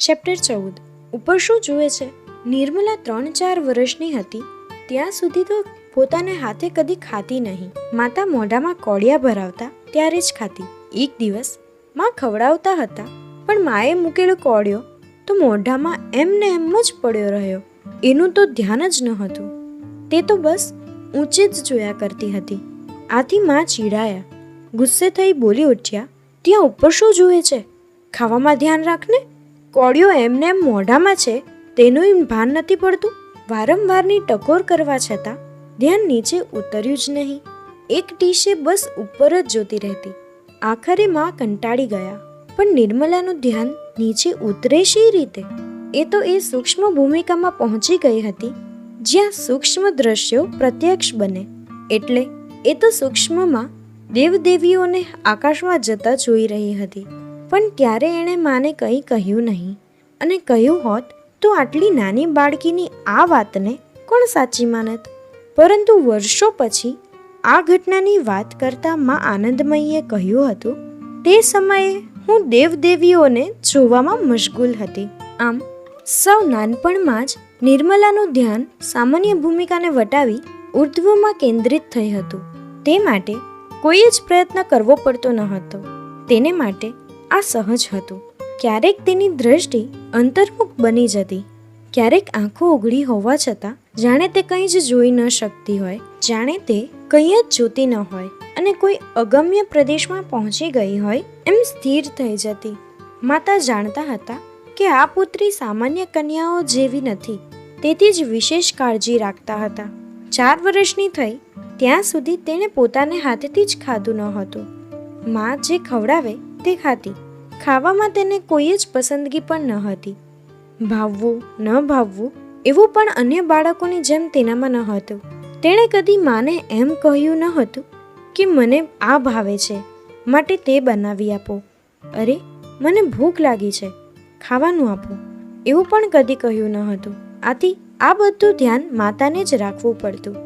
Chapter ચૌદ. ઉપર શું જુએ છે? નિર્મલા ત્રણ ચાર વર્ષની હતી. ત્યાં સુધી તો પોતાને હાથે કદી ખાતી નહીં. માતા મોઢામાં કોડિયા ભરાવતા ત્યારે જ ખાતી. એક દિવસમાં ખવડાવતા હતા, પણ માએ મૂકેલો કોડિયો તો મોઢામાં એમને એમ જ પડ્યો રહ્યો. એનું તો ધ્યાન જ ન હતું. તે તો બસ ઊંચે જ જોયા કરતી હતી. આથી માં ચીડાયા. ગુસ્સે થઈ બોલી ઉઠ્યા, ત્યાં ઉપર શું જુએ છે? ખાવામાં ધ્યાન રાખને કોળિયો એમને એમ મોઢામાં છે, તેનું ભાન નથી પડતું. વારંવારની ટકોર કરવા છતાં ધ્યાન નીચે ઉતર્યું જ નહીં. એક ટીશે બસ ઉપર જ જોતી રહેતી. આખરે માં કંટાળી ગયા. પણ નિર્મલાનું ધ્યાન નીચે ઉતરે શી રીતે? એ તો એ સૂક્ષ્મ ભૂમિકામાં પહોંચી ગઈ હતી. જ્યાં સૂક્ષ્મ દ્રશ્યો પ્રત્યક્ષ બને. એટલે એ તો સૂક્ષ્મમાં દેવદેવીઓને આકાશમાં જતા જોઈ રહી હતી. પણ ત્યારે એણે માને કંઈ કહ્યું નહીં. અને કહ્યું હોત, તો આટલી નાની બાળકીની આ વાતને કોણ સાચી માનત? પરંતુ વર્ષો પછી આ ઘટનાની વાત કરતા મા આનંદમયીએ કહ્યું હતું, તે સમયે હું દેવદેવીઓને જોવામાં મશગુલ હતી. આમ, સૌ નાનપણમાં જ નિર્મલાનું ધ્યાન સામાન્ય ભૂમિકાને વટાવી ઉર્ધ્વમાં કેન્દ્રિત થઈ હતું. તે માટે કોઈ જ પ્રયત્ન કરવો પડતો ન હતો. તેને માટે આ સહજ હતું. ક્યારેક તેની દ્રષ્ટિ અંતર્મુખ બની જતી. ક્યારેક આંખો ઉઘડી હોવા છતાં જાણે તે કંઈ જ જોઈ ન શકતી હોય. જાણે તે કંઈ જ જોતી ન હોય અને કોઈ અગમ્ય પ્રદેશમાં પહોંચી ગઈ હોય એમ સ્થિર થઈ જતી. માતા જાણતા હતા કે આ પુત્રી સામાન્ય કન્યાઓ જેવી નથી. તેથી જ વિશેષ કાળજી રાખતા હતા. ચાર વર્ષની થઈ, ત્યાં સુધી તેણે પોતાને હાથેથી જ ખાધું ન હતું. મા જે ખવડાવે તે ખાતી. ખાવામાં તેને કોઈ જ પસંદગી પણ ન હતી. ભાવવું, ન ભાવવું, એવું પણ અન્ય બાળકોની જેમ તેનામાં ન હતું. તેણે કદી માને એમ કહ્યું ન હતું કે મને આ ભાવે છે, માટે તે બનાવી આપો. અરે, મને ભૂખ લાગી છે, ખાવાનું આપો. એવું પણ કદી કહ્યું ન હતું. આથી આ બધું ધ્યાન માતાને જ રાખવું પડતું.